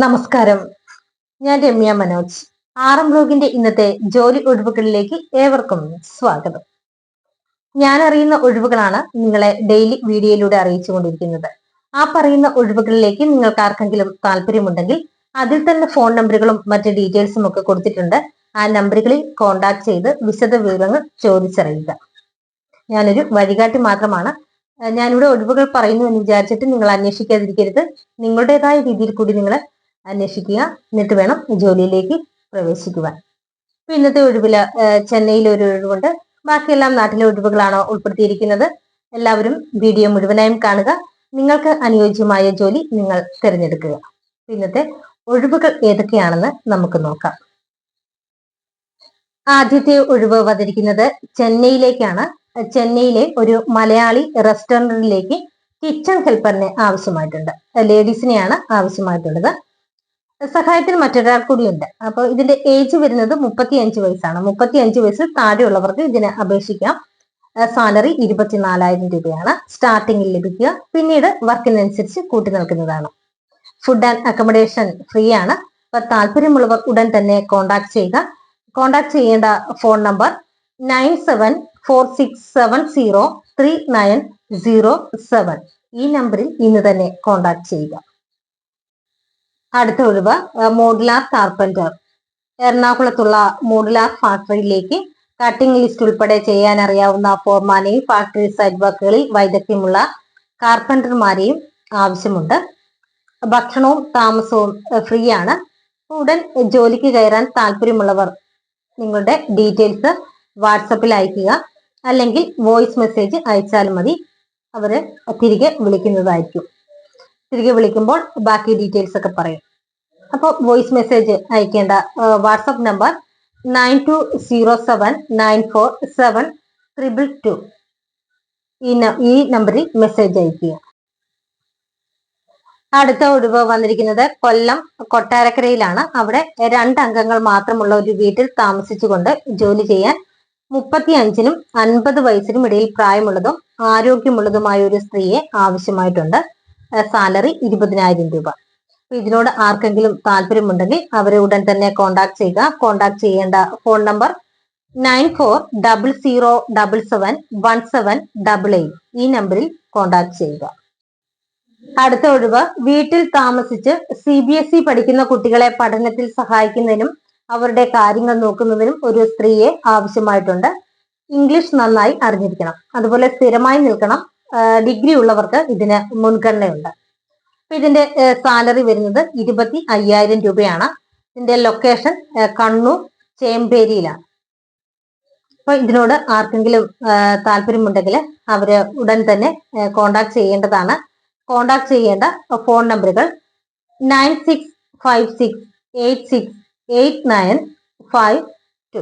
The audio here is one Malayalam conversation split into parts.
നമസ്കാരം. ഞാൻ രമ്യ മനോജ്. ആർ എം ബ്ലോഗിന്റെ ഇന്നത്തെ ജോലി ഒഴിവുകളിലേക്ക് ഏവർക്കും സ്വാഗതം. ഞാൻ അറിയുന്ന ഒഴിവുകളാണ് നിങ്ങളെ ഡെയിലി വീഡിയോയിലൂടെ അറിയിച്ചുകൊണ്ടിരിക്കുന്നത്. ആ പറയുന്ന ഒഴിവുകളിലേക്ക് നിങ്ങൾക്ക് ആർക്കെങ്കിലും താല്പര്യമുണ്ടെങ്കിൽ അതിൽ തന്നെ ഫോൺ നമ്പറുകളും മറ്റ് ഡീറ്റെയിൽസും ഒക്കെ കൊടുത്തിട്ടുണ്ട്. ആ നമ്പറുകളിൽ കോൺടാക്ട് ചെയ്ത് വിശദ വിവരങ്ങൾ ചോദിച്ചറിയുക. ഞാനൊരു വഴികാട്ടി മാത്രമാണ്. ഞാനിവിടെ ഒഴിവുകൾ പറയുന്നു എന്ന് വിചാരിച്ചിട്ട് നിങ്ങൾ അന്വേഷിക്കാതിരിക്കരുത്. നിങ്ങളുടേതായ രീതിയിൽ കൂടി നിങ്ങൾ അന്വേഷിക്കുക. എന്നിട്ട് വേണം ജോലിയിലേക്ക് പ്രവേശിക്കുവാൻ. ഇന്നത്തെ ഒഴിവിൽ ചെന്നൈയിൽ ഒരു ഒഴിവുണ്ട്. ബാക്കിയെല്ലാം നാട്ടിലെ ഒഴിവുകളാണ് ഉൾപ്പെടുത്തിയിരിക്കുന്നത്. എല്ലാവരും വീഡിയോ മുഴുവനായും കാണുക. നിങ്ങൾക്ക് അനുയോജ്യമായ ജോലി നിങ്ങൾ തിരഞ്ഞെടുക്കുക. ഇന്നത്തെ ഒഴിവുകൾ ഏതൊക്കെയാണെന്ന് നമുക്ക് നോക്കാം. ആദ്യത്തെ ഒഴിവ് വന്നിരിക്കുന്നത് ചെന്നൈയിലേക്കാണ്. ചെന്നൈയിലെ ഒരു മലയാളി റെസ്റ്റോറന്റിലേക്ക് കിച്ചൺ ഹെൽപ്പറിനെ ആവശ്യമായിട്ടുണ്ട്. ലേഡീസിനെയാണ് ആവശ്യമായിട്ടുള്ളത്. സഹായത്തിന് മറ്റൊരാൾ കൂടിയുണ്ട്. അപ്പോൾ ഇതിന്റെ ഏജ് വരുന്നത് മുപ്പത്തി അഞ്ച് വയസ്സാണ്. മുപ്പത്തി അഞ്ച് വയസ്സിൽ താഴെയുള്ളവർക്ക് ഇതിനെ അപേക്ഷിക്കാം. സാലറി ഇരുപത്തിനാലായിരം രൂപയാണ്. സ്റ്റാർട്ടിങ്ങിൽ ലഭിക്കുക. പിന്നീട് വർക്കിനനുസരിച്ച് കൂട്ടി നൽകുന്നതാണ് ഫുഡ് ആൻഡ് അക്കോമഡേഷൻ ഫ്രീ ആണ്. അപ്പൊ താല്പര്യമുള്ളവർ ഉടൻ തന്നെ കോൺടാക്ട് ചെയ്യുക. കോൺടാക്ട് ചെയ്യേണ്ട phone number nine seven four six seven zero three nine zero seven ഈ നമ്പറിൽ ഇന്ന് തന്നെ കോൺടാക്ട് ചെയ്യുക. അടുത്ത ഒഴിവ് മോഡുലാർ കാർപ്പന്റർ. എറണാകുളത്തുള്ള മോഡുലാർ ഫാക്ടറിയിലേക്ക് കട്ടിംഗ് ലിസ്റ്റ് ഉൾപ്പെടെ ചെയ്യാൻ അറിയാവുന്ന ഫോർമാനെയും ഫാക്ടറി സൈഡ് വർക്കുകളിൽ വൈദഗ്ധ്യമുള്ള കാർപ്പന്റർമാരെയും ആവശ്യമുണ്ട്. ഭക്ഷണവും താമസവും ഫ്രീ ആണ് ഉടൻ ജോലിക്ക് കയറാൻ താല്പര്യമുള്ളവർ നിങ്ങളുടെ ഡീറ്റെയിൽസ് വാട്സപ്പിൽ അയക്കുക. അല്ലെങ്കിൽ വോയിസ് മെസ്സേജ് അയച്ചാൽ മതി. അവരെ തിരികെ വിളിക്കുന്നതായിരിക്കും. തിരികെ വിളിക്കുമ്പോൾ ബാക്കി ഡീറ്റെയിൽസ് ഒക്കെ പറയും. അപ്പോൾ വോയിസ് മെസ്സേജ് അയക്കേണ്ട WhatsApp number nine two zero seven nine four seven triple two. ഈ നമ്പറിൽ മെസ്സേജ് അയക്കുക. അടുത്ത ഒഴിവ് വന്നിരിക്കുന്നത് കൊല്ലം കൊട്ടാരക്കരയിലാണ്. അവിടെ രണ്ട് അംഗങ്ങൾ മാത്രമുള്ള ഒരു വീട്ടിൽ താമസിച്ചുകൊണ്ട് ജോലി ചെയ്യാൻ മുപ്പത്തി അഞ്ചിനും അൻപത് വയസ്സിനും ഇടയിൽ പ്രായമുള്ളതും ആരോഗ്യമുള്ളതുമായ ഒരു സ്ത്രീയെ ആവശ്യമായിട്ടുണ്ട്. സാലറി ഇരുപതിനായിരം രൂപ. ഇതിനോട് ആർക്കെങ്കിലും താല്പര്യമുണ്ടെങ്കിൽ അവരെ ഉടൻ തന്നെ കോൺടാക്ട് ചെയ്യുക. കോൺടാക്ട് ചെയ്യേണ്ട phone number nine four double zero double seven one seven double eight ഈ നമ്പറിൽ കോൺടാക്ട് ചെയ്യുക. അടുത്ത ഒഴിവ് വീട്ടിൽ താമസിച്ച് സി ബി എസ് ഇ പഠിക്കുന്ന കുട്ടികളെ പഠനത്തിൽ സഹായിക്കുന്നതിനും അവരുടെ കാര്യങ്ങൾ നോക്കുന്നതിനും ഒരു സ്ത്രീയെ ആവശ്യമായിട്ടുണ്ട്. ഇംഗ്ലീഷ് നന്നായി അറിഞ്ഞിരിക്കണം. അതുപോലെ സ്ഥിരമായി നിൽക്കണം. ഡിഗ്രി ഉള്ളവർക്ക് ഇതിന് മുൻഗണനയുണ്ട്. അപ്പൊ ഇതിന്റെ സാലറി വരുന്നത് ഇരുപത്തി അയ്യായിരം രൂപയാണ്. ഇതിന്റെ ലൊക്കേഷൻ കണ്ണൂർ ചേമ്പേരിയിലാണ് അപ്പൊ ഇതിനോട് ആർക്കെങ്കിലും താല്പര്യമുണ്ടെങ്കിൽ അവർ ഉടൻ തന്നെ കോണ്ടാക്ട് ചെയ്യേണ്ടതാണ്. കോണ്ടാക്ട് ചെയ്യേണ്ട ഫോൺ നമ്പറുകൾ nine six five six eight six eight nine five two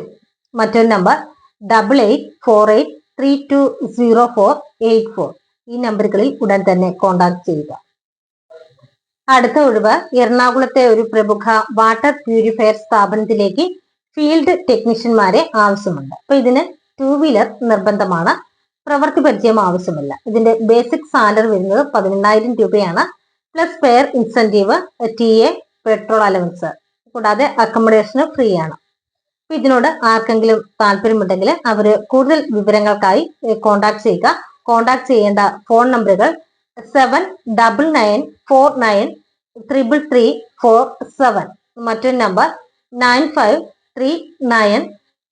മറ്റൊരു number double eight four eight three two zero four eight four ഈ നമ്പറുകളിൽ ഉടൻ തന്നെ കോൺടാക്ട് ചെയ്യുക. അടുത്ത ഒഴിവ് എറണാകുളത്തെ ഒരു പ്രമുഖ വാട്ടർ പ്യൂരിഫയർ സ്ഥാപനത്തിലേക്ക് ഫീൽഡ് ടെക്നീഷ്യന്മാരെ ആവശ്യമുണ്ട്. അപ്പൊ ഇതിന് ടൂ വീലർ നിർബന്ധമാണ്. പ്രവൃത്തി പരിചയം ആവശ്യമില്ല. ഇതിന്റെ ബേസിക് സാലറി വരുന്നത് പതിനെണ്ണായിരം രൂപയാണ്. Plus pair incentive T A petrol allowance കൂടാതെ അക്കോമഡേഷന് ഫ്രീ ആണ്. ഇതിനോട് ആർക്കെങ്കിലും താല്പര്യമുണ്ടെങ്കിൽ അവർ കൂടുതൽ വിവരങ്ങൾക്കായി കോൺടാക്ട് ചെയ്യുക. കോൺടാക്ട് ചെയ്യേണ്ട ഫോൺ നമ്പറുകൾ seven double nine four nine triple three four seven മറ്റൊരു number nine five three nine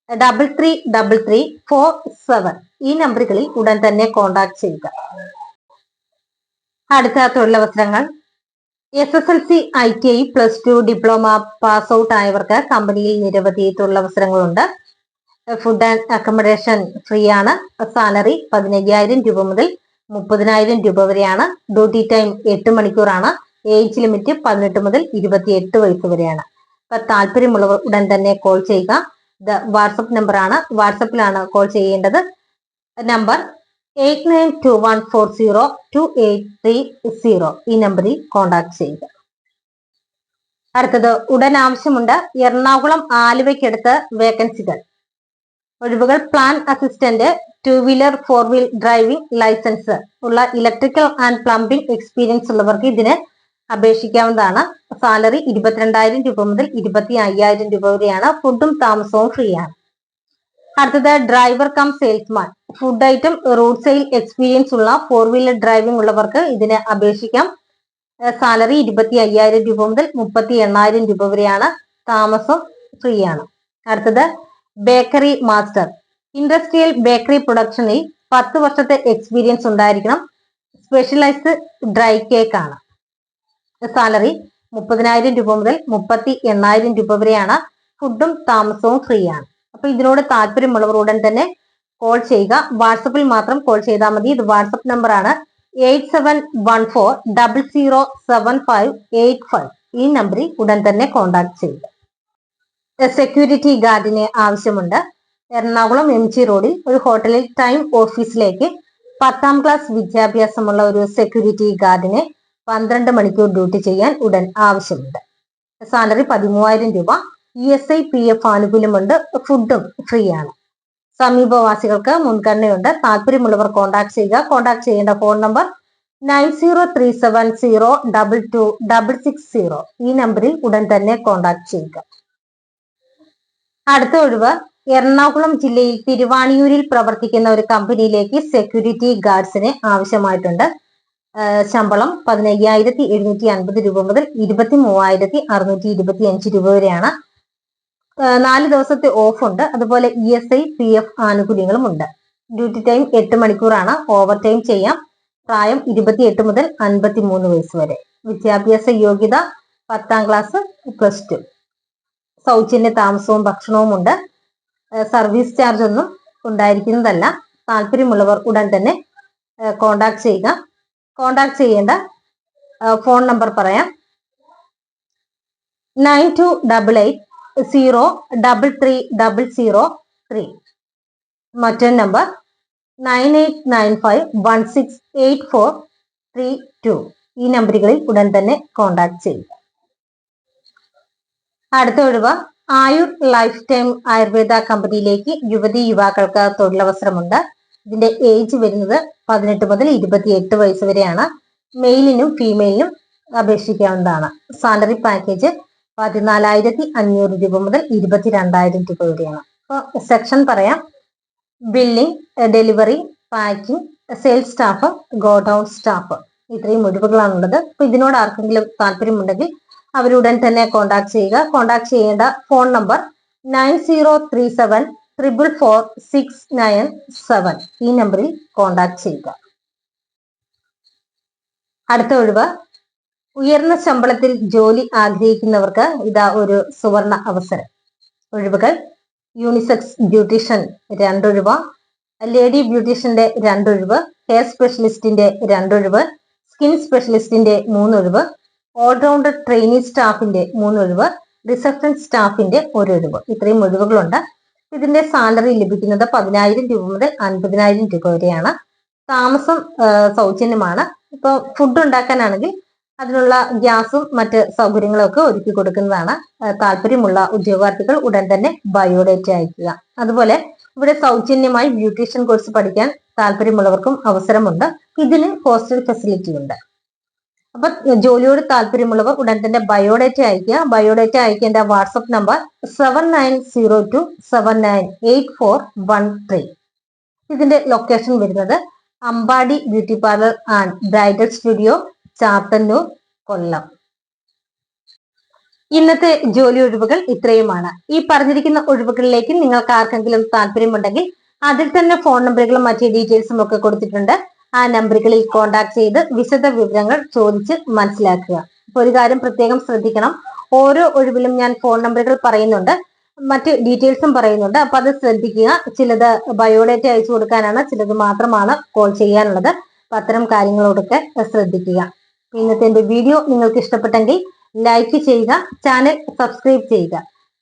double three double three four seven ഈ നമ്പറുകളിൽ ഉടൻ തന്നെ കോണ്ടാക്ട് ചെയ്യുക. അടുത്ത തൊഴിലവസരങ്ങൾ S S L C I T I plus two diploma pass out ആയവർക്ക് കമ്പനിയിൽ നിരവധി തൊഴിലവസരങ്ങളുണ്ട് ഫുഡ് ആൻഡ് അക്കോമഡേഷൻ ഫ്രീ ആണ്. സാലറി പതിനയ്യായിരം രൂപ മുതൽ മുപ്പതിനായിരം രൂപ വരെയാണ്. ഡ്യൂട്ടി ടൈം എട്ട് മണിക്കൂറാണ്. ഏജ് ലിമിറ്റ് പതിനെട്ട് മുതൽ ഇരുപത്തിയെട്ട് വയസ്സ് വരെയാണ്. അപ്പൊ താല്പര്യമുള്ളവർ ഉടൻ തന്നെ കോൾ ചെയ്യുക. ഇത് വാട്സപ്പ് നമ്പറാണ് വാട്സപ്പിലാണ് കോൾ ചെയ്യേണ്ടത്. Number eight nine two one four zero two eight three zero ഈ നമ്പറിൽ കോൺടാക്ട് ചെയ്യുക. അടുത്തത് ഉടൻ ആവശ്യമുണ്ട്. എറണാകുളം ആലുവയ്ക്കടുത്ത് വേക്കൻസികൾ ഒഴിവുകൾ plan assistant two wheeler four wheel driving licence ഉള്ള ഇലക്ട്രിക്കൽ ആൻഡ് പ്ലംബിംഗ് എക്സ്പീരിയൻസ് ഉള്ളവർക്ക് ഇതിന് അപേക്ഷിക്കാവുന്നതാണ്. സാലറി ഇരുപത്തിരണ്ടായിരം രൂപ മുതൽ ഇരുപത്തി അയ്യായിരം രൂപ വരെയാണ്. ഫുഡും താമസവും ഫ്രീ ആണ്. അടുത്തത് driver cum salesman food item road sale experience ഉള്ള ഫോർ വീലർ ഡ്രൈവിംഗ് ഉള്ളവർക്ക് ഇതിന് അപേക്ഷിക്കാം. സാലറി ഇരുപത്തി അയ്യായിരം രൂപ മുതൽ മുപ്പത്തി എണ്ണായിരം രൂപ വരെയാണ്. താമസം ഫ്രീ ആണ്. അടുത്തത് ബേക്കറി മാസ്റ്റർ. ഇൻഡസ്ട്രിയൽ ബേക്കറി പ്രൊഡക്ഷനിൽ പത്ത് വർഷത്തെ എക്സ്പീരിയൻസ് ഉണ്ടായിരിക്കണം. സ്പെഷ്യലൈസ്ഡ് ഡ്രൈ കേക്ക് ആണ്. സാലറി മുപ്പതിനായിരം രൂപ മുതൽ മുപ്പത്തി എണ്ണായിരം രൂപ വരെയാണ്. ഫുഡും താമസവും ഫ്രീ ആണ്. അപ്പൊ ഇതിനോട് താല്പര്യമുള്ളവർ ഉടൻ തന്നെ കോൾ ചെയ്യുക. വാട്സപ്പിൽ മാത്രം കോൾ ചെയ്താൽ മതി. ഇത് വാട്സപ്പ് നമ്പർ ആണ്. Eight seven one four double zero seven five eight five ഈ നമ്പറിൽ ഉടൻ തന്നെ കോൺടാക്ട് ചെയ്യുക. സെക്യൂരിറ്റി ഗാർഡിനെ ആവശ്യമുണ്ട്. എറണാകുളം എം ജി റോഡിൽ ഒരു ഹോട്ടലിൽ ടൈം ഓഫീസിലേക്ക് പത്താം ക്ലാസ് വിദ്യാഭ്യാസമുള്ള ഒരു സെക്യൂരിറ്റി ഗാർഡിനെ പന്ത്രണ്ട് മണിക്കൂർ ഡ്യൂട്ടി ചെയ്യാൻ ഉടൻ ആവശ്യമുണ്ട്. സാലറി പതിമൂവായിരം രൂപ E S I P F ആനുകൂല്യമുണ്ട് ഫുഡും ഫ്രീ ആണ്. സമീപവാസികൾക്ക് മുൻഗണനയുണ്ട്. താല്പര്യമുള്ളവർ കോൺടാക്ട് ചെയ്യുക. കോൺടാക്ട് ചെയ്യേണ്ട phone number nine zero three seven zero double two double six zero ഈ നമ്പറിൽ ഉടൻ തന്നെ കോൺടാക്ട് ചെയ്യുക. അടുത്ത ഒഴിവ് എറണാകുളം ജില്ലയിൽ തിരുവാണിയൂരിൽ പ്രവർത്തിക്കുന്ന ഒരു കമ്പനിയിലേക്ക് സെക്യൂരിറ്റി ഗാർഡ്സിന് ആവശ്യമായിട്ടുണ്ട്. ശമ്പളം പതിനയ്യായിരത്തി എഴുന്നൂറ്റി അൻപത് രൂപ മുതൽ ഇരുപത്തി മൂവായിരത്തി അറുന്നൂറ്റി ഇരുപത്തി അഞ്ച് രൂപ വരെയാണ്. നാല് ദിവസത്തെ ഓഫ് ഉണ്ട്. അതുപോലെ E S I P F ആനുകൂല്യങ്ങളും ഉണ്ട്. ഡ്യൂട്ടി ടൈം എട്ട് മണിക്കൂറാണ്. ഓവർ ടൈം ചെയ്യാം. പ്രായം ഇരുപത്തിയെട്ട് മുതൽ അൻപത്തി മൂന്ന് വയസ്സ് വരെ. വിദ്യാഭ്യാസ യോഗ്യത പത്താം ക്ലാസ് പ്ലസ് ടു സൗജന്യ താമസവും ഭക്ഷണവും ഉണ്ട്. സർവീസ് ചാർജ് ഒന്നും ഉണ്ടായിരിക്കുന്നതല്ല. താല്പര്യമുള്ളവർ ഉടൻ തന്നെ കോണ്ടാക്ട് ചെയ്യുക. കോണ്ടാക്ട് ചെയ്യേണ്ട ഫോൺ നമ്പർ പറയാം. Nine two double eight zero double three double zero three. മറ്റൊരു number nine eight nine five one six eight four three two. ഈ നമ്പറുകളിൽ ഉടൻ തന്നെ കോണ്ടാക്ട് ചെയ്യുക. അടുത്ത ഒഴിവ് ആയുർ ലൈഫ് ടൈം ആയുർവേദ കമ്പനിയിലേക്ക് യുവതി യുവാക്കൾക്ക് തൊഴിലവസരമുണ്ട്. ഇതിന്റെ ഏജ് വരുന്നത് പതിനെട്ട് മുതൽ ഇരുപത്തിയെട്ട് വയസ്സ് വരെയാണ്. മെയിലിനും ഫീമെയിലിനും അപേക്ഷിക്കാവുന്നതാണ്. സാലറി പാക്കേജ് പതിനാലായിരത്തി അഞ്ഞൂറ് രൂപ മുതൽ ഇരുപത്തിരണ്ടായിരം രൂപ വരെയാണ്. അപ്പോൾ സെക്ഷൻ പറയാം. Billing delivery packing sales staff godown staff ഇത്രയും ഒഴിവുകളാണുള്ളത്. അപ്പൊ ഇതിനോട് ആർക്കെങ്കിലും താല്പര്യമുണ്ടെങ്കിൽ അവരുടൻ തന്നെ കോൺടാക്ട് ചെയ്യുക. കോൺടാക്ട് ചെയ്യേണ്ട phone number nine zero three seven triple four six nine seven ഈ നമ്പറിൽ കോൺടാക്ട് ചെയ്യുക. അടുത്ത ഒഴിവ്. ഉയർന്ന ശമ്പളത്തിൽ ജോലി ആഗ്രഹിക്കുന്നവർക്ക് ഇതാ ഒരു സുവർണ അവസരം. ഒഴിവുകൾ. യൂണിസെക്സ് ബ്യൂട്ടീഷ്യൻ രണ്ടൊഴിവ്. ലേഡി ബ്യൂട്ടീഷ്യന്റെ രണ്ടൊഴിവ്. ഹെയർ സ്പെഷ്യലിസ്റ്റിന്റെ രണ്ടൊഴിവ്. സ്കിൻ സ്പെഷ്യലിസ്റ്റിന്റെ മൂന്നൊഴിവ്. ഓൾറൗണ്ടർ ട്രെയിനിങ് സ്റ്റാഫിന്റെ മൂന്നൊഴിവ് റിസപ്ഷൻ സ്റ്റാഫിന്റെ ഒരൊഴിവ്. ഇത്രയും ഒഴിവുകളുണ്ട്. ഇതിന്റെ സാലറി ലഭിക്കുന്നത് പതിനായിരം രൂപ മുതൽ അൻപതിനായിരം രൂപ വരെയാണ്. താമസം സൗജന്യമാണ്. ഇപ്പോൾ ഫുഡ് ഉണ്ടാക്കാനാണെങ്കിൽ അതിനുള്ള ഗ്യാസും മറ്റ് സൗകര്യങ്ങളും ഒക്കെ ഒരുക്കി കൊടുക്കുന്നതാണ്. താല്പര്യമുള്ള ഉദ്യോഗാർത്ഥികൾ ഉടൻ തന്നെ ബയോഡേറ്റ അയക്കുക അതുപോലെ ഇവിടെ സൗജന്യമായി ബ്യൂട്ടീഷ്യൻ കോഴ്സ് പഠിക്കാൻ താല്പര്യമുള്ളവർക്കും അവസരമുണ്ട്. ഇതിന് ഹോസ്റ്റൽ ഫെസിലിറ്റി ഉണ്ട്. അപ്പൊ ജോലിയോട് താല്പര്യമുള്ളവർ ഉടൻ തന്നെ ബയോഡേറ്റ അയക്കുക ബയോഡേറ്റ അയക്കേണ്ട WhatsApp number seven nine zero two seven nine eight four one three ഇതിന്റെ ലൊക്കേഷൻ വരുന്നത് Ambadi beauty parlour and bridal studio Chathannoor Kollam. ഇന്നത്തെ ജോലി ഒഴിവുകൾ ഇത്രയുമാണ്. ഈ പറഞ്ഞിരിക്കുന്ന ഒഴിവുകളിലേക്ക് നിങ്ങൾക്ക് ആർക്കെങ്കിലും താല്പര്യമുണ്ടെങ്കിൽ അതിൽ തന്നെ ഫോൺ നമ്പറുകളും മറ്റേ ഡീറ്റെയിൽസും ഒക്കെ കൊടുത്തിട്ടുണ്ട്. ആ നമ്പറുകളിൽ കോൺടാക്ട് ചെയ്ത് വിശദ വിവരങ്ങൾ ചോദിച്ച് മനസ്സിലാക്കുക. അപ്പൊ ഒരു കാര്യം പ്രത്യേകം ശ്രദ്ധിക്കണം. ഓരോ ഒഴിവിലും ഞാൻ ഫോൺ നമ്പറുകൾ പറയുന്നുണ്ട്. മറ്റ് ഡീറ്റെയിൽസും പറയുന്നുണ്ട്. അപ്പൊ അത് ശ്രദ്ധിക്കുക. ചിലത് ബയോഡേറ്റ അയച്ചു കൊടുക്കാനാണ് ചിലത് മാത്രമാണ് കോൾ ചെയ്യാനുള്ളത്. അപ്പൊ അത്തരം കാര്യങ്ങളോടൊക്കെ ശ്രദ്ധിക്കുക. ഇന്നത്തെ എന്റെ വീഡിയോ നിങ്ങൾക്ക് ഇഷ്ടപ്പെട്ടെങ്കിൽ ലൈക്ക് ചെയ്യുക ചാനൽ സബ്സ്ക്രൈബ് ചെയ്യുക.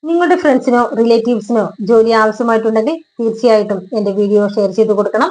നിങ്ങളുടെ ഫ്രണ്ട്സിനോ റിലേറ്റീവ്സിനോ ജോലി ആവശ്യമായിട്ടുണ്ടെങ്കിൽ തീർച്ചയായിട്ടും എന്റെ വീഡിയോ ഷെയർ ചെയ്ത് കൊടുക്കണം.